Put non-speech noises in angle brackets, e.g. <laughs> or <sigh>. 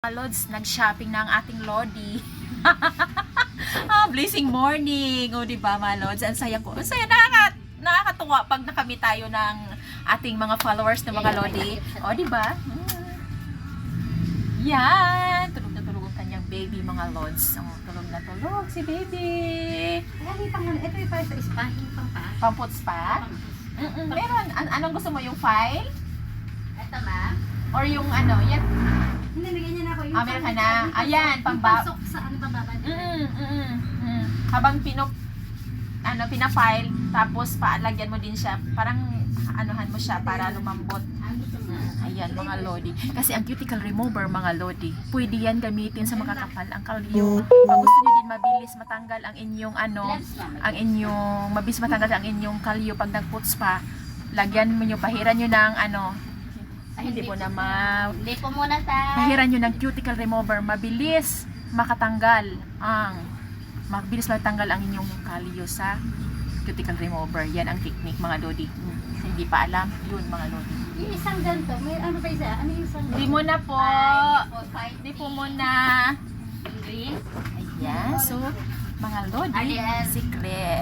Mga Lods, nag-shopping na ang ating Lodi. <laughs> ah, blessing morning. O, di ba, mga Lods? Ang saya ko. Ang saya, nakaka, nakakatuwa pag nakamit tayo ng ating mga followers ng mga Lodi. O, di ba? Mm. Yan. Tulog na tulog ang kanyang baby, mga Lods. O, tulog na tulog si baby. Ay, pang ito yung para sa spa, yung pang pa. Pamputs pa? Mm-mm, meron. An- anong gusto mo? Yung file? Ito ma. Or yung ano? Yan. Hindi, nagyan niya na ako. Ah, meron ka na. yung Ayan, yung pamba- pasok sa ano ba baba? Mm, mm, mm. Habang pino ano pina-file tapos paalagyan mo din siya parang anuhan mo siya para lumambot. Mo. Ayan mga lodi. Kasi ang cuticle remover mga lodi, pwede yan gamitin sa makakapal ang kalyo. Pag gusto niyo din mabilis matanggal ang inyong ano, ang inyong mabilis matanggal ang inyong kalyo pag nagputs pa. Lagyan mo nyo, pahiran nyo ng ano, ay, hindi po na ma Hindi po muna sa... Pahiran nyo ng cuticle remover, mabilis makatanggal ang mabilis matanggal ang inyong kalyo sa cuticle remover. Yan ang technique mga lodi. Hmm, Hindi pa alam, yun mga lodi. Yung isang ganito, may ano ba isa? Ano yung isang Hindi mo na po. Hindi po muna. Green. Ayan, so mga lodi, secret.